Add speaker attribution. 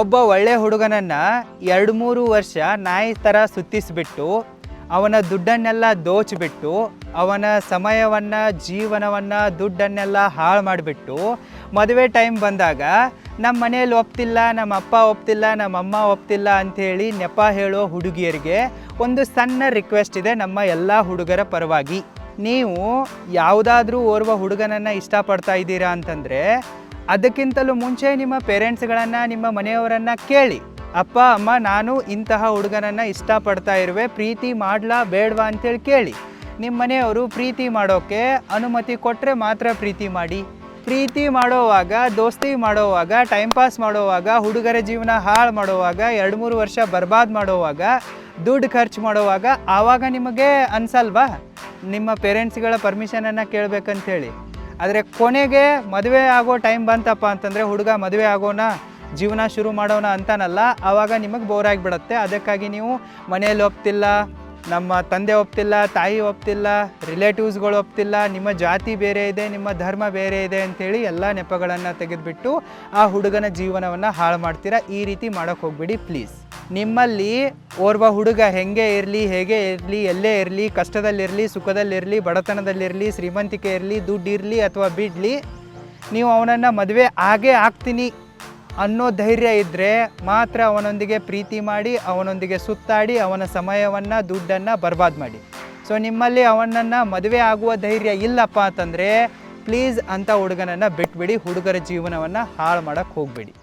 Speaker 1: ಒಬ್ಬ ಒಳ್ಳೆ ಹುಡುಗನನ್ನು ಎರಡು ಮೂರು ವರ್ಷ ನಾಯಿ ಥರ ಸುತ್ತಿಸ್ಬಿಟ್ಟು, ಅವನ ದುಡ್ಡನ್ನೆಲ್ಲ ದೋಚಿಬಿಟ್ಟು, ಅವನ ಸಮಯವನ್ನು, ಜೀವನವನ್ನು, ದುಡ್ಡನ್ನೆಲ್ಲ ಹಾಳು ಮಾಡಿಬಿಟ್ಟು ಮದುವೆ ಟೈಮ್ ಬಂದಾಗ ನಮ್ಮ ಮನೇಲಿ ಒಪ್ತಿಲ್ಲ ನಮ್ಮ ಅಪ್ಪ ಒಪ್ತಿಲ್ಲ ನಮ್ಮ ಅಮ್ಮ ಒಪ್ತಿಲ್ಲ ಅಂಥೇಳಿ ನೆಪ ಹೇಳೋ ಹುಡುಗಿಯರಿಗೆ ಒಂದು ಸಣ್ಣ ರಿಕ್ವೆಸ್ಟ್ ಇದೆ ನಮ್ಮ ಎಲ್ಲ ಹುಡುಗರ ಪರವಾಗಿ. ನೀವು ಯಾವುದಾದ್ರೂ ಓರ್ವ ಹುಡುಗನನ್ನು ಇಷ್ಟಪಡ್ತಾ ಇದ್ದೀರಾ ಅಂತಂದರೆ ಅದಕ್ಕಿಂತಲೂ ಮುಂಚೆ ನಿಮ್ಮ ಪೇರೆಂಟ್ಸ್ಗಳನ್ನು, ನಿಮ್ಮ ಮನೆಯವರನ್ನು ಕೇಳಿ, ಅಪ್ಪ, ಅಮ್ಮ, ನಾನು ಇಂತಹ ಹುಡುಗನನ್ನು ಇಷ್ಟಪಡ್ತಾ ಇರುವೆ, ಪ್ರೀತಿ ಮಾಡ್ಲಾ ಬೇಡವಾ ಅಂತೇಳಿ ಕೇಳಿ. ನಿಮ್ಮ ಮನೆಯವರು ಪ್ರೀತಿ ಮಾಡೋಕ್ಕೆ ಅನುಮತಿ ಕೊಟ್ಟರೆ ಮಾತ್ರ ಪ್ರೀತಿ ಮಾಡಿ. ಪ್ರೀತಿ ಮಾಡೋವಾಗ, ದೋಸ್ತಿ ಮಾಡೋವಾಗ ಟೈಮ್ ಪಾಸ್ ಮಾಡೋವಾಗ, ಹುಡುಗರ ಜೀವನ ಹಾಳು ಮಾಡೋವಾಗ ಎರಡು ಮೂರು ವರ್ಷ ಬರ್ಬಾದ್ ಮಾಡೋವಾಗ, ದುಡ್ಡು ಖರ್ಚು ಮಾಡೋವಾಗ, ಆವಾಗ ನಿಮಗೆ ಅನ್ಸಲ್ವಾ? ನಿಮ್ಮ ಪೇರೆಂಟ್ಸ್ಗಳ ಪರ್ಮಿಷನನ್ನು ಕೇಳಬೇಕಂತೇಳಿ. ಆದರೆ ಕೊನೆಗೆ ಮದುವೆ ಆಗೋ ಟೈಮ್ ಬಂತಪ್ಪ ಅಂತಂದರೆ ಹುಡುಗ ಮದುವೆ ಆಗೋಣ ಜೀವನ ಶುರು ಮಾಡೋಣ ಅಂತಾನಲ್ಲ ಆವಾಗ ನಿಮಗೆ ಬೋರ್ ಆಗಿಬಿಡುತ್ತೆ. ಅದಕ್ಕಾಗಿ ನೀವು ಮನೆಯಲ್ಲಿ ಒಪ್ತಿಲ್ಲ, ನಮ್ಮ ತಂದೆ ಒಪ್ತಿಲ್ಲ, ತಾಯಿ ಒಪ್ತಿಲ್ಲ ರಿಲೇಟಿವ್ಸ್ಗಳು ಒಪ್ತಿಲ್ಲ, ನಿಮ್ಮ ಜಾತಿ ಬೇರೆ ಇದೆ, ನಿಮ್ಮ ಧರ್ಮ ಬೇರೆ ಇದೆ ಅಂಥೇಳಿ ಎಲ್ಲ ನೆಪಗಳನ್ನು ತೆಗೆದುಬಿಟ್ಟು ಆ ಹುಡುಗನ ಜೀವನವನ್ನು ಹಾಳು ಮಾಡ್ತೀರಾ, ಈ ರೀತಿ ಮಾಡೋಕ್ಕೆ ಹೋಗ್ಬೇಡಿ ಪ್ಲೀಸ್ ನಿಮ್ಮಲ್ಲಿ ಓರ್ವ ಹುಡುಗ ಹೆಂಗೆ ಇರಲಿ, ಹೇಗೆ ಇರಲಿ, ಎಲ್ಲೇ ಇರಲಿ, ಕಷ್ಟದಲ್ಲಿರಲಿ, ಸುಖದಲ್ಲಿರಲಿ, ಬಡತನದಲ್ಲಿರಲಿ, ಶ್ರೀಮಂತಿಕೆ ಇರಲಿ ದುಡ್ಡು ಇರಲಿ ಅಥವಾ ಬಿಡಲಿ, ನೀವು ಅವನನ್ನು ಮದುವೆ ಆಗೇ ಆಗ್ತೀನಿ ಅನ್ನೋ ಧೈರ್ಯ ಇದ್ದರೆ ಮಾತ್ರ ಅವನೊಂದಿಗೆ ಪ್ರೀತಿ ಮಾಡಿ, ಅವನೊಂದಿಗೆ ಸುತ್ತಾಡಿ, ಅವನ ಸಮಯವನ್ನು, ದುಡ್ಡನ್ನು ಬರ್ಬಾದ್ ಮಾಡಿ. ಸೊ ನಿಮ್ಮಲ್ಲಿ ಅವನನ್ನು ಮದುವೆ ಆಗುವ ಧೈರ್ಯ ಇಲ್ಲಪ್ಪ ಅಂತಂದರೆ, ಪ್ಲೀಸ್ ಅಂಥ ಹುಡುಗನನ್ನು ಬಿಟ್ಬಿಡಿ, ಹುಡುಗರ ಜೀವನವನ್ನು ಹಾಳು ಮಾಡೋಕ್ಕೆ ಹೋಗಬೇಡಿ.